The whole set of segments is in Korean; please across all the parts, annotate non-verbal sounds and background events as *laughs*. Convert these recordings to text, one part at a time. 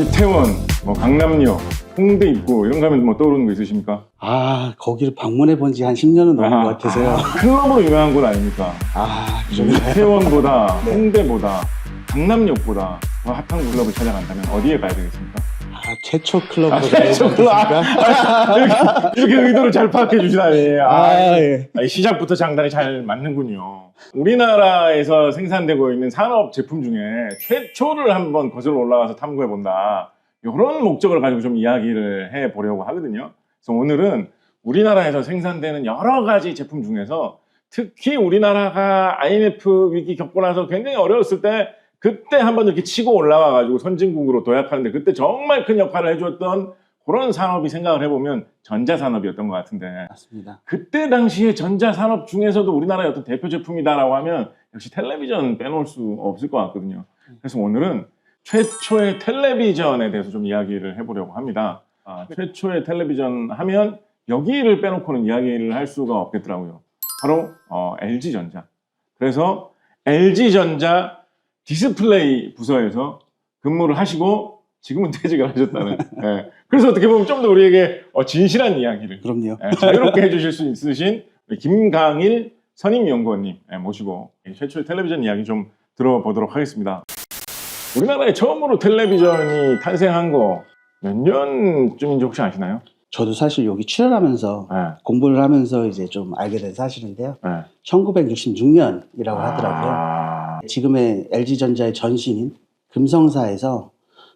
이태원, 뭐 강남역, 홍대 입구 이런 거 하면 뭐 떠오르는 거 있으십니까? 아, 거기를 방문해 본 지 한 10년은 넘은 아, 것 같아서요. 아, 클럽으로 유명한 곳 아닙니까? 아? 이태원보다 *laughs* 네. 홍대보다 강남역보다 더 핫한 클럽을 찾아간다면 어디에 가야 되겠습니까? 아, 최초 클럽으로 아, 최초 클럽. 아, 이렇게, 이렇게 의도를 잘 파악해 주시다니. 아, 아, 예. 아, 시작부터 장단이 잘 맞는군요. 우리나라에서 생산되고 있는 산업 제품 중에 최초를 한번 거슬러 올라가서 탐구해 본다. 이런 목적을 가지고 좀 이야기를 해 보려고 하거든요. 그래서 오늘은 우리나라에서 생산되는 여러 가지 제품 중에서 특히 우리나라가 IMF 위기 겪고 나서 굉장히 어려웠을 때 그때 한번 이렇게 치고 올라와 가지고 선진국으로 도약하는데 그때 정말 큰 역할을 해줬던 그런 산업이 생각을 해보면 전자산업이었던 것 같은데 맞습니다. 그때 당시에 전자산업 중에서도 우리나라의 어떤 대표 제품이다라고 하면 역시 텔레비전 빼놓을 수 없을 것 같거든요. 그래서 오늘은 최초의 텔레비전에 대해서 좀 이야기를 해보려고 합니다. 아, 최초의 텔레비전 하면 여기를 빼놓고는 이야기를 할 수가 없겠더라고요. 바로 어, LG전자. 그래서 LG전자 디스플레이 부서에서 근무를 하시고 지금은 *laughs* 퇴직을 하셨다는. 예. 그래서 어떻게 보면 좀 더 우리에게 어, 진실한 이야기를 그럼요. 예, 자유롭게 해주실 수 있으신 우리 김강일 선임연구원님 예, 모시고 이 최초의 텔레비전 이야기 좀 들어보도록 하겠습니다. 우리나라에 처음으로 텔레비전이 탄생한 거 몇 년쯤인지 혹시 아시나요? 저도 사실 여기 출연하면서 예, 공부를 하면서 이제 좀 알게 된 사실인데요. 예. 1966년이라고 하더라고요. 아, 지금의 LG전자의 전신인 금성사에서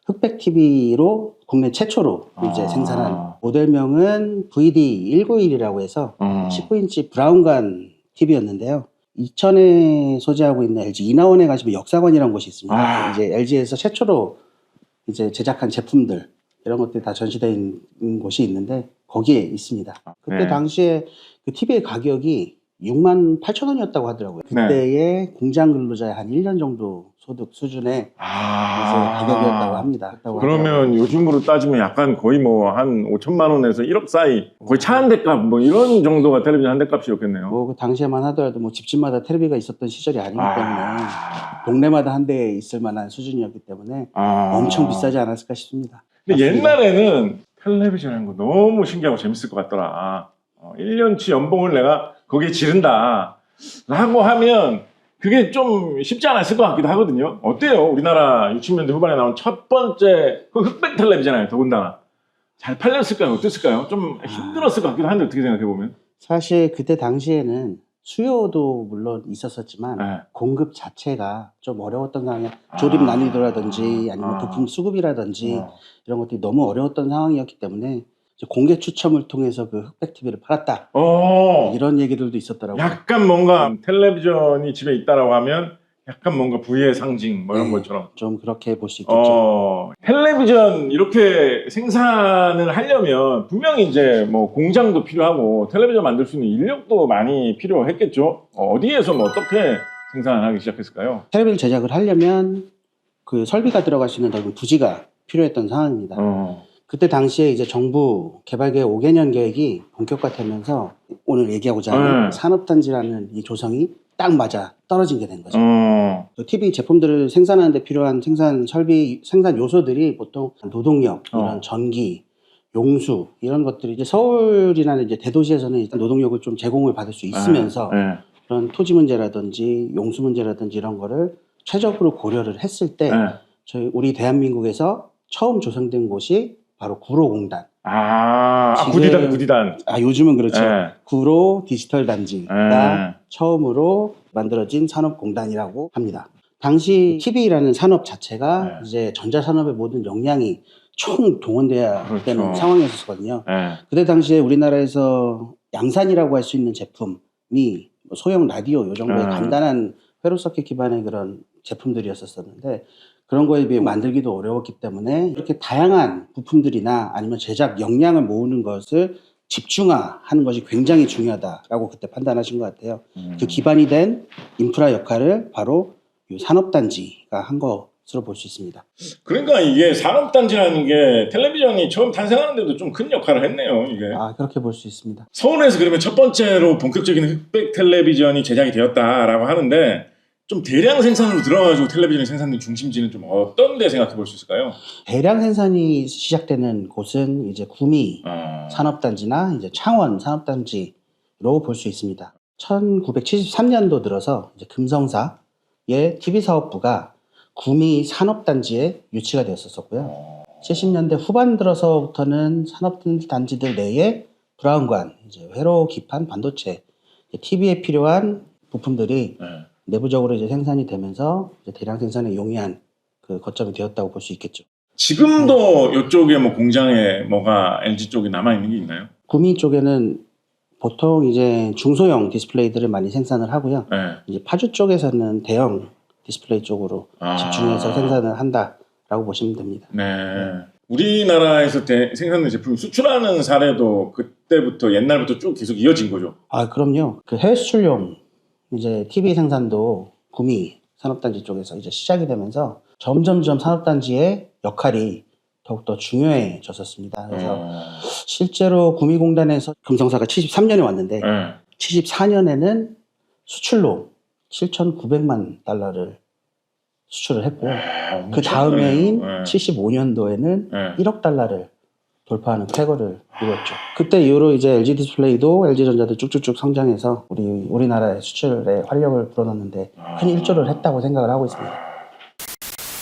흑백 TV로 국내 최초로 이제 아. 생산한 모델명은 VD191이라고 해서 음. 19인치 브라운관 TV였는데요. 이천에 소재하고 있는 LG 인하원에 가시면 역사관이라는 곳이 있습니다. 아. 이제 LG에서 최초로 이제 제작한 제품들 이런 것들이 다 있는 곳이 있는데 거기에 있습니다. 그때 네. 당시에 그 TV의 가격이 6만 8천 원이었다고 하더라고요. 네. 그때의 공장 근로자의 한 1년 정도 소득 수준의 아. 가격이었다고 합니다. 그러면 요즘으로 따지면 약간 거의 뭐 한 5천만 원에서 1억 사이 거의 차 한 대 값 뭐 이런 정도가 텔레비전 한 대 값이었겠네요. 뭐그 당시에만 하더라도 뭐 집집마다 텔레비가 있었던 시절이 아니기 때문에 아. 동네마다 한 대 있을 만한 수준이었기 때문에 아. 엄청 비싸지 않았을까 싶습니다. 근데 맞습니다. 옛날에는 텔레비전 하는 거 너무 신기하고 재밌을 것 같더라. 어, 1년치 연봉을 내가 거기에 지른다. 라고 하면 그게 좀 쉽지 않았을 것 같기도 하거든요. 어때요? 우리나라 60년대 후반에 나온 첫 번째 그 흑백 텔레비잖아요. 더군다나. 잘 팔렸을까요? 어땠을까요? 좀 힘들었을 것 같기도 한데 어떻게 생각해 보면. 사실 그때 당시에는 수요도 물론 있었었지만 네. 공급 자체가 좀 어려웠던 상황이야. 조립 아. 난이도라든지 아니면 아. 부품 수급이라든지 어. 이런 것들이 너무 어려웠던 상황이었기 때문에 공개 추첨을 통해서 그 흑백 TV를 팔았다. 어. 이런 얘기들도 있었더라고요. 약간 뭔가 텔레비전이 집에 있다라고 하면 약간 뭔가 부의 상징 뭐 이런 네. 것처럼. 좀 그렇게 볼 수 있겠죠. 어, 텔레비전 이렇게 생산을 하려면 분명히 이제 뭐 공장도 필요하고 텔레비전 만들 수 있는 인력도 많이 필요했겠죠. 어, 어디에서 뭐 어떻게 생산을 하기 시작했을까요? 텔레비를 제작을 하려면 그 설비가 들어갈 수 있는 넓은 부지가 필요했던 상황입니다. 어, 그때 당시에 이제 정부 개발계획 5개년 계획이 본격화되면서 오늘 얘기하고자 하는 네. 산업단지라는 이 조성이 딱 맞아 떨어진 게 된 거죠. 어, 또 TV 제품들을 생산하는 데 필요한 생산 설비, 생산 요소들이 보통 노동력, 이런 어. 전기, 용수 이런 것들이 이제 서울이라는 이제 대도시에서는 일단 노동력을 좀 제공을 받을 수 있으면서 네. 그런 토지 문제라든지 용수 문제라든지 이런 거를 최적으로 고려를 했을 때 네. 저희 우리 대한민국에서 처음 조성된 곳이 바로 구로공단. 아, 아, 지금- 구디단, 구디단. 아 요즘은 그렇죠. 네. 구로 디지털 단지가 네. 처음으로 만들어진 산업공단이라고 합니다. 당시 TV라는 산업 자체가 네. 이제 전자산업의 모든 역량이 총 동원돼야 그렇죠. 되는 상황이었거든요. 네. 그때 당시에 우리나라에서 양산이라고 할 수 있는 제품이 뭐 소형 라디오 요 정도의 음. 간단한 회로 서킷 기반의 그런 제품들이었었는데 그런 거에 비해 만들기도 어려웠기 때문에 이렇게 다양한 부품들이나 아니면 제작 역량을 모으는 것을 집중화하는 것이 굉장히 중요하다라고 그때 판단하신 것 같아요. 음. 그 기반이 된 인프라 역할을 바로 이 산업단지가 한 것으로 볼 수 있습니다. 그러니까 이게 산업단지라는 게 텔레비전이 처음 탄생하는데도 좀 큰 역할을 했네요, 이게. 아 그렇게 볼 수 있습니다. 서울에서 그러면 첫 번째로 본격적인 흑백 텔레비전이 제작이 되었다라고 하는데 좀 대량 생산으로 들어가지고 텔레비전 생산된 중심지는 좀 어떤 데 생각해 볼 수 있을까요? 대량 생산이 시작되는 곳은 이제 구미 아, 산업단지나 이제 창원 산업단지로 볼 수 있습니다. 1973년도 들어서 이제 금성사의 TV 사업부가 구미 산업단지에 유치가 되었었고요. 어, 70년대 후반 들어서부터는 산업단지들 내에 브라운관, 이제 회로 기판, 반도체, TV에 필요한 부품들이 네. 내부적으로 이제 생산이 되면서 이제 대량 생산에 용이한 그 거점이 되었다고 볼 수 있겠죠. 지금도 이쪽에 뭐 공장에 뭐가 LG 쪽에 남아 있는 게 있나요? 구미 쪽에는 보통 이제 중소형 디스플레이들을 많이 생산을 하고요. 네. 이제 파주 쪽에서는 대형 디스플레이 쪽으로 아. 집중해서 생산을 한다라고 보시면 됩니다. 네. 우리나라에서 대- 생산된 제품 수출하는 사례도 그때부터 옛날부터 쭉 계속 이어진 거죠. 아, 그럼요. 그 해외 수출용 이제 TV 생산도 구미 산업단지 쪽에서 이제 시작이 되면서 점점점 산업단지의 역할이 더욱더 중요해졌었습니다. 그래서 어, 실제로 구미공단에서 금성사가 73년에 왔는데 네. 74년에는 수출로 7,900만 달러를 수출을 했고요. 아, 그 다음해인 네. 75년도에는 네. 1억 달러를 돌파하는 쾌거를 이뤘죠. 그때 이후로 이제 LG 디스플레이도 LG전자도 쭉쭉쭉 성장해서 우리 우리나라의 수출에 활력을 불어넣는데 큰 일조를 했다고 생각을 하고 있습니다.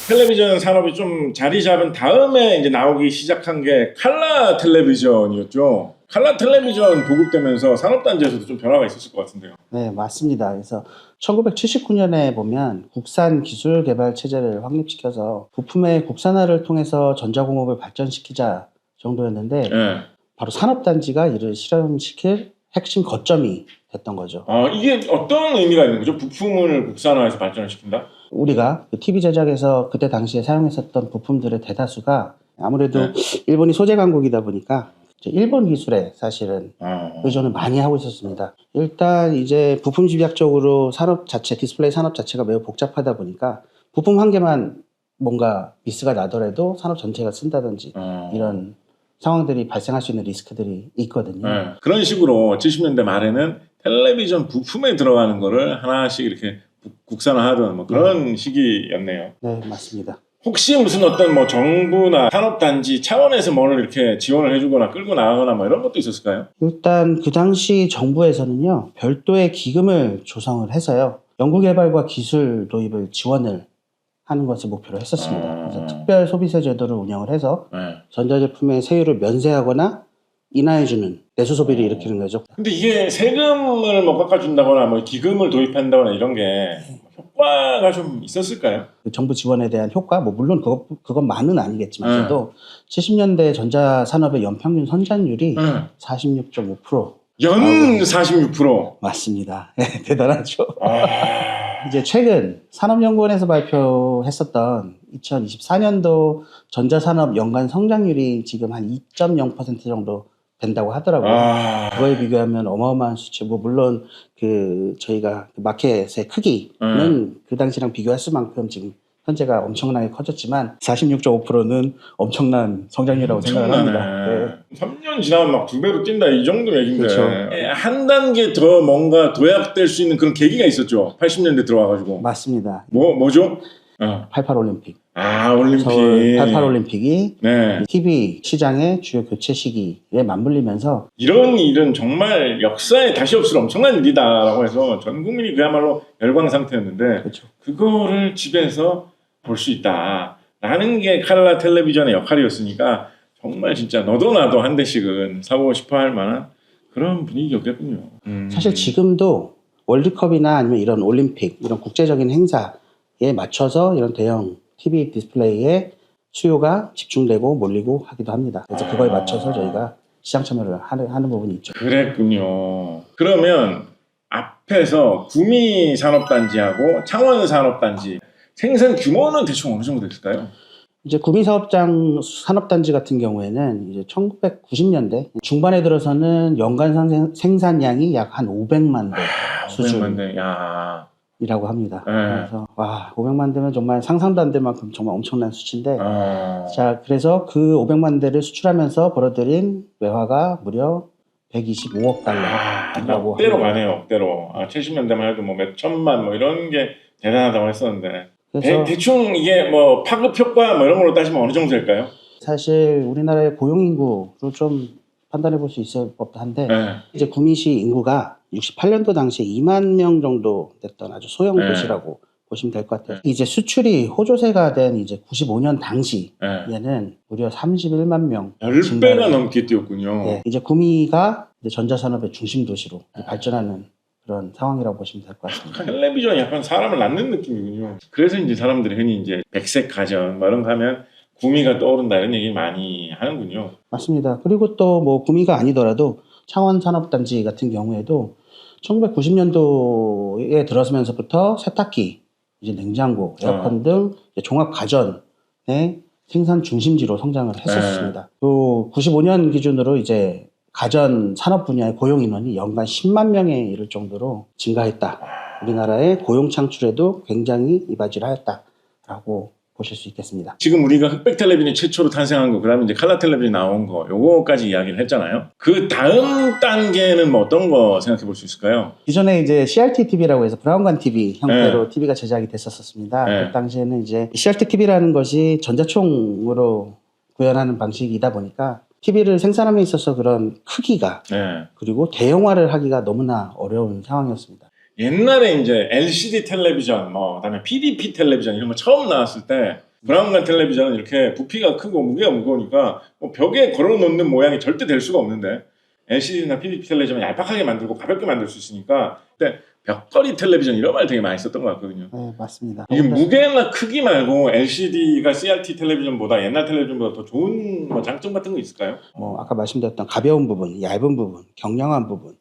텔레비전 산업이 좀 자리 잡은 다음에 이제 나오기 시작한 게 칼라 텔레비전이었죠. 칼라 텔레비전 보급되면서 산업단지에서도 좀 변화가 있었을 것 같은데요. 네, 맞습니다. 그래서 1979년에 보면 국산 기술 개발 체제를 확립시켜서 부품의 국산화를 통해서 전자공업을 발전시키자 정도였는데 네. 바로 산업단지가 이를 실현시킬 핵심 거점이 됐던 거죠. 어, 이게 어떤 의미가 있는 거죠? 부품을 국산화해서 발전을 시킨다? 우리가 그 TV 제작에서 그때 당시에 사용했었던 부품들의 대다수가 아무래도 네. 일본이 소재 강국이다 보니까 일본 기술에 사실은 어. 의존을 많이 하고 있었습니다. 일단 이제 부품 집약적으로 산업 자체, 디스플레이 산업 자체가 매우 복잡하다 보니까 부품 한 개만 뭔가 미스가 나더라도 산업 전체가 쓴다든지 어. 이런 상황들이 발생할 수 있는 리스크들이 있거든요. 네. 그런 식으로 70년대 말에는 텔레비전 부품에 들어가는 거를 하나씩 이렇게 국- 국산화하던 뭐 그런 시기였네요. 네, 맞습니다. 혹시 무슨 어떤 뭐 정부나 산업단지 차원에서 뭐를 이렇게 지원을 해주거나 끌고 나가거나 뭐 이런 것도 있었을까요? 일단 그 당시 정부에서는요 별도의 기금을 조성을 해서요 연구개발과 기술 도입을 지원을 하는 것을 목표로 했었습니다. 아. 그래서 특별 소비세 제도를 운영을 해서 네. 전자제품의 세율을 면세하거나 인하해주는 내수 소비를 일으키는 거죠. 근데 이게 세금을 뭐 깎아준다거나 뭐 기금을 도입한다거나 이런 게 효과가 좀 있었을까요? 그 정부 지원에 대한 효과, 뭐 물론 그것 그것만은 아니겠지만서도 70년대 전자 산업의 연평균 선장률이 네. 46.5%연 아우. 46%. 맞습니다. 네, *laughs* 대단하죠. 아, 이제 최근 산업연구원에서 발표했었던 2024년도 전자산업 연간 성장률이 지금 한 2.0% 정도 된다고 하더라고요. 아. 그거에 비교하면 어마어마한 수치고 물론 그 저희가 그 마켓의 크기는 음. 그 당시랑 비교했을 만큼 지금 현재가 엄청나게 커졌지만 46.5%는 엄청난 성장률이라고 생각을 합니다. 네. 3년 지나면 막 두 배로 뛴다 이 정도 얘기인데 그렇죠. 예, 한 단계 더 뭔가 도약될 수 있는 그런 계기가 있었죠. 80년대 들어와가지고 맞습니다. 뭐 뭐죠? 어. 88 올림픽. 아 올림픽. 서울 88 올림픽이 네. TV 시장의 주요 교체 시기에 맞물리면서 이런 일은 정말 역사에 다시 없을 엄청난 일이다라고 해서 전 국민이 그야말로 열광 상태였는데 그렇죠. 그거를 집에서 볼 수 있다라는 게 칼라 텔레비전의 역할이었으니까 정말 진짜 너도 나도 한 대씩은 사보고 싶어 할 만한 그런 분위기였겠군요. 음. 사실 지금도 월드컵이나 아니면 이런 올림픽 이런 국제적인 행사에 맞춰서 이런 대형 TV 디스플레이에 수요가 집중되고 몰리고 하기도 합니다. 그래서 그거에 맞춰서 저희가 시장 참여를 하는, 하는 부분이 있죠. 그랬군요. 그러면 앞에서 구미 산업단지하고 창원 산업단지 생산 규모는 대충 어느 정도 됐을까요? 이제 구미사업장 산업단지 같은 경우에는 이제 1990년대 중반에 들어서는 연간 생산- 생산량이 약 한 500만 대 수준. 500만 대. 야. 이라고 합니다. 네. 그래서 와 500만 대면 정말 상상도 안 될 만큼 정말 엄청난 수치인데 아. 자 그래서 그 500만 대를 수출하면서 벌어들인 외화가 무려 125억 아, 달러라고 억대로 합니다. 가네요, 억대로. 아, 70년대만 해도 뭐 몇 천만 뭐 이런 게 대단하다고 했었는데 그래서 대, 충 이게 뭐 파급 효과 뭐 이런 걸로 따지면 어느 정도 될까요? 사실 우리나라의 고용 인구로 좀 판단해 볼 수 있을 법도 한데 네. 이제 구미시 인구가 68년도 당시에 2만 명 정도 됐던 아주 소형 네. 도시라고 보시면 될 것 같아요. 이제 수출이 호조세가 된 이제 95년 당시에는 네. 무려 31만 명 10배가 넘게 뛰었군요. 예, 이제 구미가 이제 전자산업의 중심 도시로 이제 발전하는 그런 상황이라고 보시면 될 것 같습니다. 텔레비전이 약간 사람을 낳는 느낌이군요. 그래서 이제 사람들이 흔히 이제 백색 가전 뭐 이런 거 하면 구미가 떠오른다 이런 얘기 많이 하는군요. 맞습니다. 그리고 또 뭐 구미가 아니더라도 창원 산업단지 같은 경우에도 1990년도에 들어서면서부터 세탁기, 이제 냉장고, 에어컨 등 이제 종합 가전의 생산 중심지로 성장을 했었습니다. 또 95년 기준으로 이제 가전 산업 분야의 고용 인원이 연간 10만 명에 이를 정도로 증가했다. 우리나라의 고용 창출에도 굉장히 이바지를 하였다라고 보실 수 있겠습니다. 지금 우리가 흑백 텔레비전이 최초로 탄생한 거, 그다음에 이제 칼라 텔레비전이 나온 거, 요거까지 이야기를 했잖아요. 그 다음 단계는 뭐 어떤 거 생각해 볼 수 있을까요? 기존에 이제 CRT TV라고 해서 브라운관 TV 형태로 TV가 제작이 됐었습니다. 네. 그 당시에는 이제 CRT TV라는 것이 전자총으로 구현하는 방식이다 보니까 TV를 생산함에 있어서 그런 크기가 네. 그리고 대형화를 하기가 너무나 어려운 상황이었습니다. 옛날에 이제 LCD 텔레비전, 뭐 그다음에 PDP 텔레비전 이런 거 처음 나왔을 때 브라운관 텔레비전은 이렇게 부피가 크고 무게가 무거우니까 뭐 벽에 걸어놓는 모양이 절대 될 수가 없는데 LCD나 PDP 텔레비전은 얄팍하게 만들고 가볍게 만들 수 있으니까 그때 벽걸이 텔레비전 이런 말 되게 많이 썼던 것 같거든요. 네, 맞습니다. 이게 무게나 크기 말고 LCD가 CRT 텔레비전보다 옛날 텔레비전보다 더 좋은 뭐 장점 같은 거 있을까요? 뭐 아까 말씀드렸던 가벼운 부분, 얇은 부분, 경량한 부분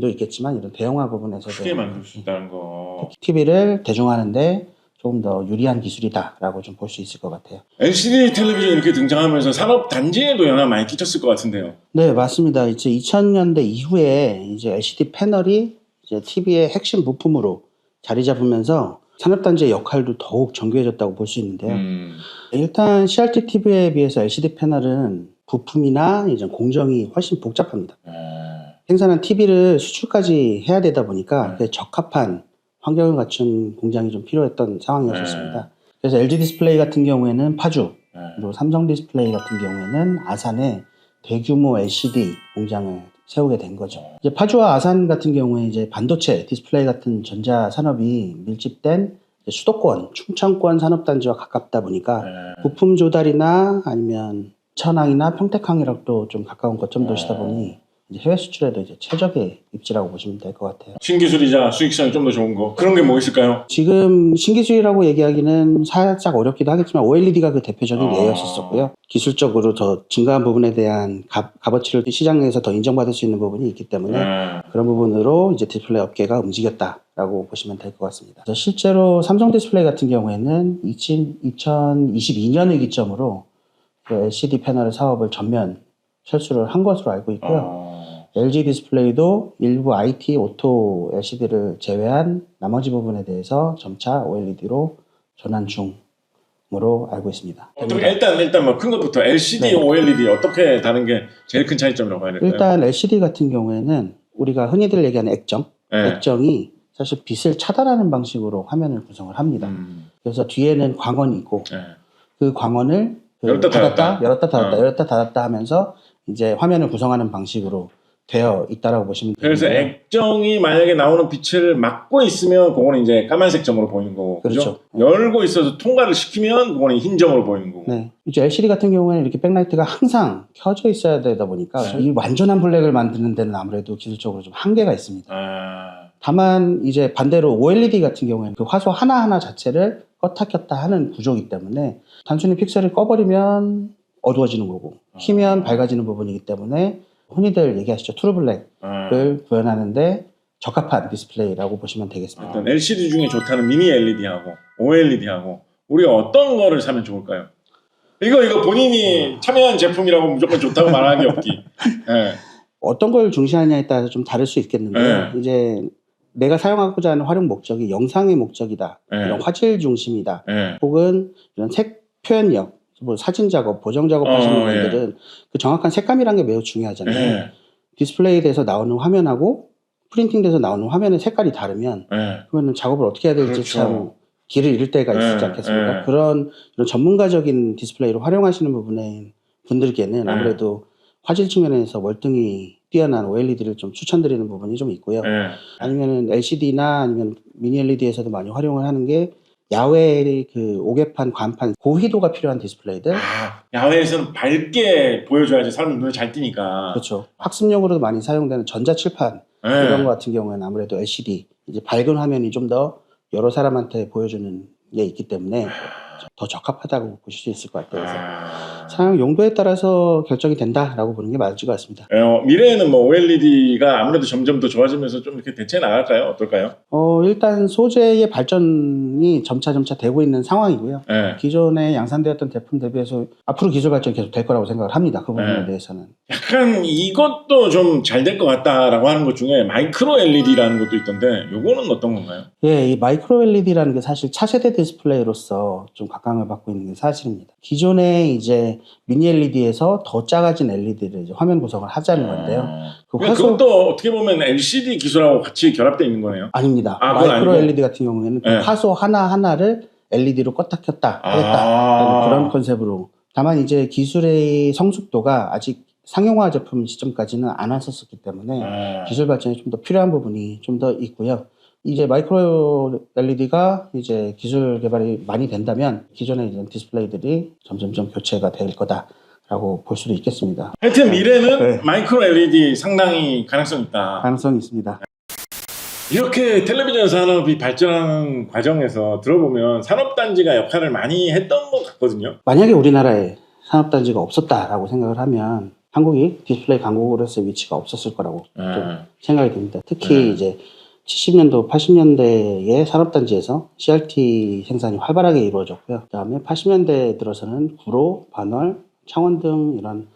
도 있겠지만 이런 대형화 부분에서도 크게 만들 수 있다는 거. TV를 대중화하는데 조금 더 유리한 기술이다라고 좀 볼 수 있을 것 같아요. LCD 텔레비전 이렇게 등장하면서 산업 단지에도 영향 많이 끼쳤을 것 같은데요. 네, 맞습니다. 이제 2000년대 이후에 이제 LCD 패널이 이제 TV의 핵심 부품으로 자리 잡으면서 산업단지의 역할도 더욱 정교해졌다고 볼 수 있는데요. 음. 일단 CRT TV에 비해서 LCD 패널은 부품이나 이제 공정이 훨씬 복잡합니다. 아, 생산한 TV를 수출까지 해야 되다 보니까 네. 그에 적합한 환경을 갖춘 공장이 좀 필요했던 상황이었습니다. 그래서 LG 디스플레이 같은 경우에는 파주, 네. 그리고 삼성 디스플레이 같은 경우에는 아산에 대규모 LCD 공장을 세우게 된 거죠. 이제 파주와 아산 같은 경우에 이제 반도체, 디스플레이 같은 전자 산업이 밀집된 수도권, 충청권 산업단지와 가깝다 보니까 네. 부품 조달이나 아니면 천항이나 평택항이랑도 좀 가까운 거점 도시다 보니 이제 해외 수출에도 이제 최적의 입지라고 보시면 될 것 같아요. 신기술이자 수익성이 좀 더 좋은 거 그런 게 뭐 있을까요? 지금 신기술이라고 얘기하기는 살짝 어렵기도 하겠지만 OLED가 그 대표적인 아. 예였었었고요. 기술적으로 더 증가한 부분에 대한 값, 값어치를 시장에서 더 인정받을 수 있는 부분이 있기 때문에 네. 그런 부분으로 이제 디스플레이 업계가 움직였다 라고 보시면 될 것 같습니다. 실제로 삼성 디스플레이 같은 경우에는 2022년을 기점으로 그 LCD 패널 사업을 전면 철수를 한 것으로 알고 있고요. 어, LG 디스플레이도 일부 IT, 오토 LCD를 제외한 나머지 부분에 대해서 점차 OLED로 전환 중으로 알고 있습니다. 어떻게 일단 일단 뭐 큰 것부터 LCD, 네. OLED 어떻게 다른 게 제일 큰 차이점이라고 해야 될까요? 일단 LCD 같은 경우에는 우리가 흔히들 얘기하는 액정, 네. 액정이 사실 빛을 차단하는 방식으로 화면을 구성을 합니다. 음, 그래서 뒤에는 광원이 있고 네. 그 광원을 그 열었다 닫았다, 닫았다. 열었다 닫았다, 어. 열었다 닫았다 하면서 이제 화면을 구성하는 방식으로 되어 있다라고 보시면 그래서 되는데요. 액정이 만약에 나오는 빛을 막고 있으면 그거는 이제 까만색 점으로 보이는 거고? 그렇죠. 열고 있어서 통과를 시키면 그거는 흰 점으로 보이는 거고 네. 이제 LCD 같은 경우에는 이렇게 백라이트가 항상 켜져 있어야 되다 보니까 네. 이 완전한 블랙을 만드는 데는 아무래도 기술적으로 좀 한계가 있습니다. 아, 다만 이제 반대로 OLED 같은 경우에는 그 화소 하나하나 자체를 껐다 켰다 하는 구조이기 때문에 단순히 픽셀을 꺼버리면 어두워지는 거고 키면 밝아지는 부분이기 때문에 흔히들 얘기하시죠 트루블랙을 아. 구현하는데 적합한 디스플레이라고 보시면 되겠습니다. 일단 LCD 중에 좋다는 미니 LED하고 OLED하고 우리가 어떤 거를 사면 좋을까요? 이거 이거 본인이 참여한 제품이라고 무조건 좋다고 말하는 게 없기. 예. *laughs* 어떤 걸 중시하냐에 따라서 좀 다를 수 있겠는데요. 네. 이제 내가 사용하고자 하는 활용 목적이 영상의 목적이다. 네. 이런 화질 중심이다. 예. 혹은 이런 색 표현력, 뭐 사진 작업, 보정 작업 어, 하시는 예. 분들은 그 정확한 색감이라는 게 매우 중요하잖아요. 예. 디스플레이에 대해서 나오는 화면하고 프린팅 돼서 나오는 화면의 색깔이 다르면 네. 그러면 작업을 어떻게 해야 될지 그렇죠. 참 길을 잃을 때가 네, 있지 않겠습니까? 네. 그런 이런 전문가적인 디스플레이를 활용하시는 부분에 분들께는 네. 아무래도 화질 측면에서 월등히 뛰어난 OLED를 좀 추천드리는 부분이 좀 있고요. 네. 아니면 LCD나 아니면 미니 LED에서도 많이 활용을 하는 게 야외 그 오개판, 관판, 고휘도가 필요한 디스플레이들. 아, 야외에서는 밝게 보여줘야지 사람이 눈에 잘 띄니까. 그렇죠. 학습용으로도 많이 사용되는 전자칠판 네. 이런 것 같은 경우에는 아무래도 LCD 이제 밝은 화면이 좀 더 여러 사람한테 보여주는 게 있기 때문에 더 적합하다고 보실 수 있을 것 같아요. 그래서 아. 사용 용도에 따라서 결정이 된다라고 보는 게 맞을 것 같습니다. 어, 미래에는 뭐 OLED가 아무래도 점점 더 좋아지면서 좀 이렇게 대체 나갈까요? 어떨까요? 어, 일단 소재의 발전이 점차 점차 되고 있는 상황이고요. 네. 기존에 양산되었던 제품 대비해서 앞으로 기술 발전이 계속 될 거라고 생각을 합니다. 그 부분에 네. 대해서는. 약간 이것도 좀 잘 될 것 같다라고 하는 것 중에 마이크로 LED라는 것도 있던데 요거는 어떤 건가요? 예, 이 마이크로 LED라는 게 사실 차세대 디스플레이로서 좀 각광을 받고 있는 게 사실입니다. 기존에 이제 미니 LED에서 더 작아진 LED를 화면 구성을 하자는 건데요. 그 그러니까 화소 그것도 어떻게 보면 LCD 기술하고 같이 결합되어 있는 거네요. 아닙니다. 아, 마이크로 아니고? LED 같은 경우에는 그 네. 화소 하나 하나를 LED로 껐다 켰다 하겠다 아. 그런 컨셉으로. 다만 이제 기술의 성숙도가 아직 상용화 제품 시점까지는 안 왔었기 때문에 아. 기술 발전이 좀 더 필요한 부분이 좀 더 있고요. 이제 마이크로 LED가 이제 기술 개발이 많이 된다면 기존의 이제 디스플레이들이 점점점 교체가 될 거다 라고 볼 수도 있겠습니다. 하여튼 미래는 네. 마이크로 LED 상당히 가능성 있다. 가능성이 있습니다. 이렇게 텔레비전 산업이 발전하는 과정에서 들어보면 산업단지가 역할을 많이 했던 것 같거든요. 만약에 우리나라에 산업단지가 없었다라고 생각을 하면 한국이 디스플레이 강국으로서의 위치가 없었을 거라고 좀 생각이 듭니다. 특히 네. 이제 70년도, 80년대의 산업단지에서 CRT 생산이 활발하게 이루어졌고요. 그 다음에 80년대 들어서는 구로, 반월, 창원 등 이런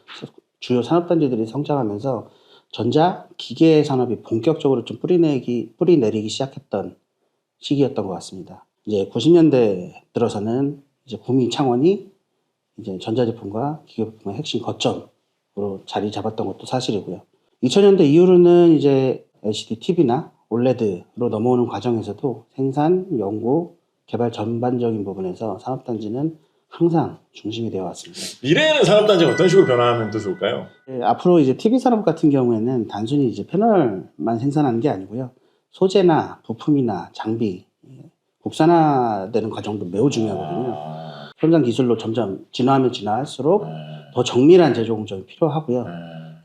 주요 산업단지들이 성장하면서 전자 기계 산업이 본격적으로 좀 뿌리내기 뿌리내리기 시작했던 시기였던 것 같습니다. 이제 90년대 들어서는 이제 구미 창원이 이제 전자제품과 기계부품의 핵심 거점으로 자리 잡았던 것도 사실이고요. 2000년대 이후로는 이제 LCD TV나 OLED로 넘어오는 과정에서도 생산, 연구, 개발 전반적인 부분에서 산업단지는 항상 중심이 되어 왔습니다. 미래에는 산업단지가 어떤 식으로 변화하면 더 좋을까요? 예, 앞으로 이제 TV 산업 같은 경우에는 단순히 이제 패널만 생산하는 게 아니고요. 소재나 부품이나 장비, 예, 국산화되는 과정도 매우 중요하거든요. 아, 현장 기술로 점점 진화하면 진화할수록 네. 더 정밀한 제조 공정이 필요하고요. 네.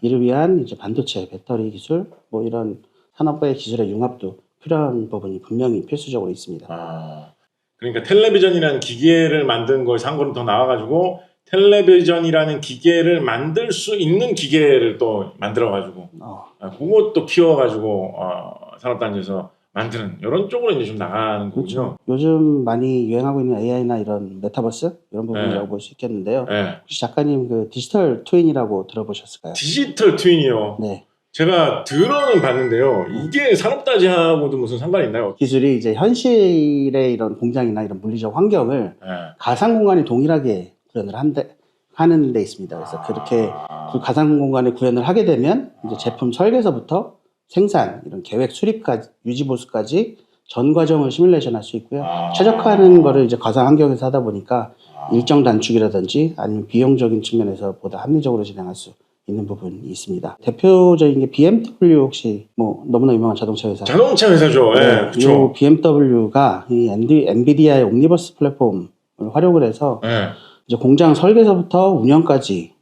이를 위한 이제 반도체, 배터리 기술, 뭐 이런 산업과의 기술의 융합도 필요한 부분이 분명히 필수적으로 있습니다. 아, 그러니까 텔레비전이라는 기계를 만든 것이 한 걸음 더 나와가지고 텔레비전이라는 기계를 만들 수 있는 기계를 또 만들어가지고 어, 아, 그것도 키워가지고 어, 산업단지에서 만드는 이런 쪽으로 이제 좀 나가는. 그렇죠. 요즘 많이 유행하고 있는 AI나 이런 메타버스 이런 부분이라고 네. 볼수 있겠는데요. 네. 혹시 작가님 그 디지털 트윈이라고 들어보셨을까요? 디지털 트윈이요. 네. 제가 들어는 봤는데요. 이게 산업단지하고도 무슨 상관이 있나요? 기술이 이제 현실의 이런 공장이나 이런 물리적 환경을 네. 가상 공간에 동일하게 구현을 한데, 하는 데 있습니다. 그래서 그렇게 아. 그 가상 공간에 구현을 하게 되면 이제 제품 설계서부터 생산, 이런 계획 수립까지, 유지 보수까지 전 과정을 시뮬레이션 할 수 있고요. 아. 최적화하는 거를 이제 가상 환경에서 하다 보니까 아. 일정 단축이라든지 아니면 비용적인 측면에서 보다 합리적으로 진행할 수 있는 부분이 있습니다. 대표적인 게 BMW 혹시 뭐 너무나 유명한 자동차 회사. 자동차 회사죠. 예, 네, 그렇죠. 요 BMW가 이 엔디, 엔비디아의 옴니버스 플랫폼을 활용을 해서 예. 이제 공장 설계서부터 운영까지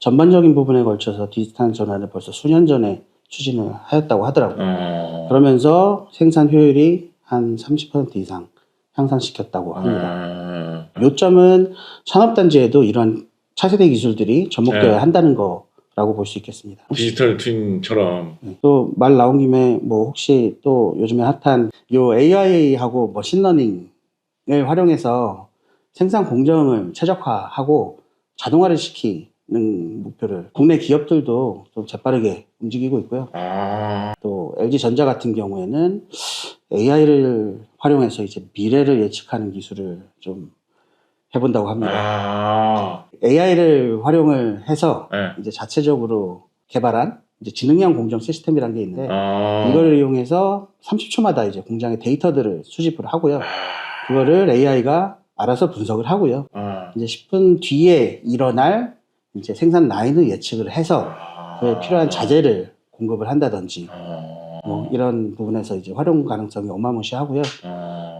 전반적인 부분에 걸쳐서 디지털 전환을 벌써 수년 전에 추진을 하였다고 하더라고요. 어. 그러면서 생산 효율이 한 30% 이상 향상시켰다고 합니다. 음. 요점은 산업단지에도 이런 차세대 기술들이 접목되어야 네. 한다는 거 라고 볼 수 있겠습니다. 디지털 트윈처럼 또 말 나온 김에 뭐 혹시 또 요즘에 핫한 요 AI하고 머신러닝을 활용해서 생산 공정을 최적화하고 자동화를 시키는 목표를 국내 기업들도 좀 재빠르게 움직이고 있고요. 아. 또 LG 전자 같은 경우에는 AI를 활용해서 이제 미래를 예측하는 기술을 좀 해본다고 합니다. 아. AI를 활용을 해서 네. 이제 자체적으로 개발한 이제 지능형 공정 시스템이라는 게 있는데 아. 이거를 이용해서 30초마다 이제 공장의 데이터들을 수집을 하고요. 그거를 AI가 알아서 분석을 하고요. 아. 이제 10분 뒤에 일어날 이제 생산 라인을 예측을 해서 그에 필요한 자재를 공급을 한다든지 아. 뭐 이런 부분에서 이제 활용 가능성이 어마무시하고요.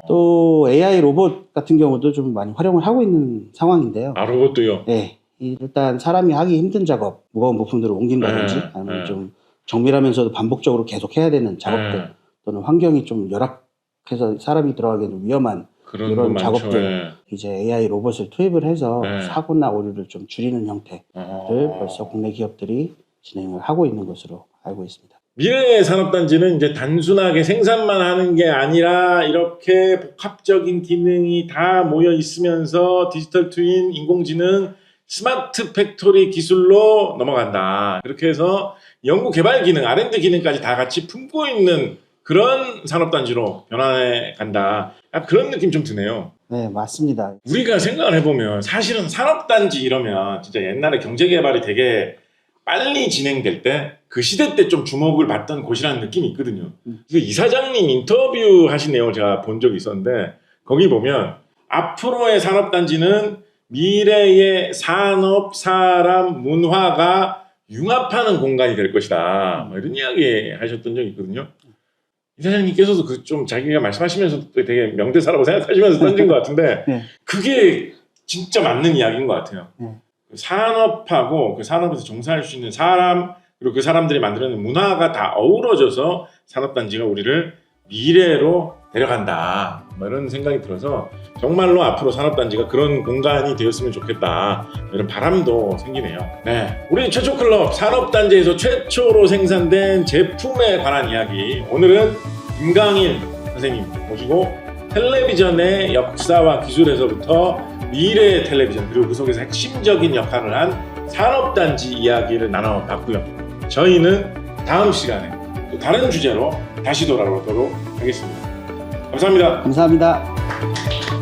아. 또 AI 로봇 같은 경우도 좀 많이 활용을 하고 있는 상황인데요. 아 로봇도요. 네. 일단 사람이 하기 힘든 작업, 무거운 부품들을 옮긴다든지 네, 아니면 네. 좀 정밀하면서도 반복적으로 계속 해야 되는 작업들 네. 또는 환경이 좀 열악해서 사람이 들어가기 좀 위험한 그런 이런. 작업들. 예. 이제 AI 로봇을 투입을 해서 네. 사고나 오류를 좀 줄이는 형태를 아. 벌써 국내 기업들이 진행을 하고 있는 것으로 알고 있습니다. 미래의 산업단지는 이제 단순하게 생산만 하는 게 아니라 이렇게 복합적인 기능이 다 모여 있으면서 디지털 트윈, 인공지능, 스마트 팩토리 기술로 넘어간다. 그렇게 해서 연구 개발 기능, R&D 기능까지 다 같이 품고 있는 그런 산업단지로 변화해 간다. 그런 느낌 좀 드네요. 네, 맞습니다. 우리가 생각을 해보면 사실은 산업단지 이러면 진짜 옛날에 경제개발이 되게 빨리 진행될 때 그 시대 때 좀 주목을 받던 곳이라는 느낌이 있거든요. 음. 그래서 이사장님 인터뷰 하신 내용을 제가 본 적이 있었는데 거기 보면 앞으로의 산업단지는 미래의 산업, 사람, 문화가 융합하는 공간이 될 것이다. 뭐 이런 이야기 하셨던 적이 있거든요. 이사장님께서도 그 좀 자기가 말씀하시면서 되게 명대사라고 *laughs* 생각하시면서 던진 것 같은데 네. 그게 진짜 맞는 이야기인 것 같아요. 네. 그 산업하고 그 산업에서 종사할 수 있는 사람 그리고 그 사람들이 만들어낸 문화가 다 어우러져서 산업단지가 우리를 미래로 데려간다. 뭐 이런 생각이 들어서 정말로 앞으로 산업단지가 그런 공간이 되었으면 좋겠다. 이런 바람도 생기네요. 네. 우리 최초 클럽 산업단지에서 최초로 생산된 제품에 관한 이야기. 오늘은 김강일 선생님 모시고 텔레비전의 역사와 기술에서부터 미래의 텔레비전 그리고 그 속에서 핵심적인 역할을 한 산업단지 이야기를 나눠봤고요. 저희는 다음 시간에 또 다른 주제로 다시 돌아오도록 하겠습니다. 감사합니다. 감사합니다.